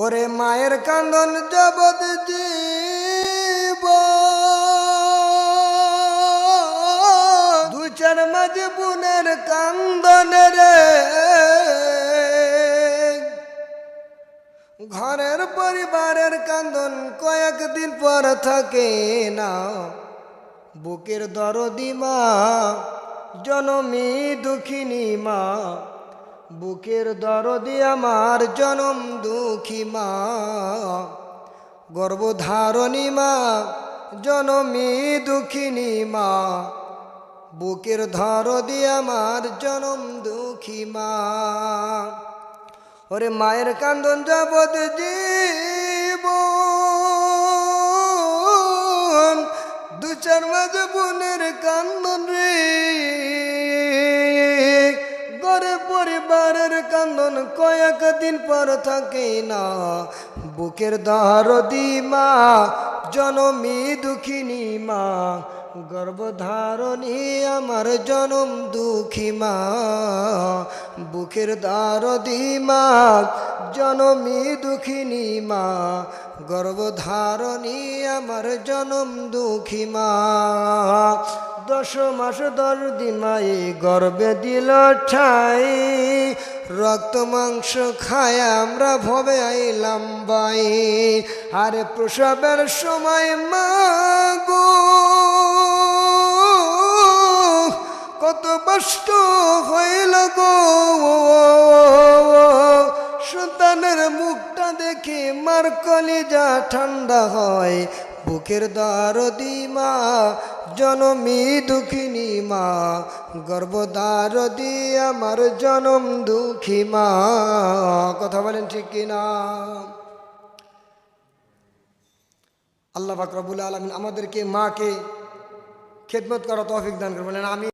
ওরে মায়ের কান্দন জবত জীব। দু চার মাঝে বুনের কান্দন রে। ঘরের পরিবারের কান্দন কয়েকদিন পর থাকে না। বুকের দরদি মা, জনমী দুঃখিনী মা। বুকের দরদি আমার জনম দুঃখী মা। গর্ভধারণী মা, জনমী দুঃখিনী মা। বুকের ধরদি আমার জনম দুঃখী মা। ওরে মায়ের কান্দন যাবত জীব। দু চার মাঝে বোনের কান্দন পরিবারের কান্দন কয়েক দিন পর থাকে না। বুকের দরদি মা, জনমি দুঃখিনী মা, গর্ভধারণী আমার জনম দুঃখী মা। বুকের দারদি মা, জনমি দুঃখিনী মা, গর্ভধারণী আমার জনম দুঃখী মা। দশ মাস দশ দিন গর্বে দিল ঠাই। রক্ত, মাংস খায় আমরা, ভবে আইলাম বাই। আর প্রসবের সময় মাগো কত কষ্ট হইল গো। সন্তানের মুখটা দেখে মার কলিজা ঠান্ডা হয়। বুকের দারদি মা, জনমী দুঃখিনী মা, গর্ভদারদি আমার জনম দুঃখী মা। কথা বলেন ঠিক কিনা? আল্লাহ ফাকরাবুল আলমিন আমাদেরকে মাকে খেদমত করা তৌফিক দান করে বলেন আমি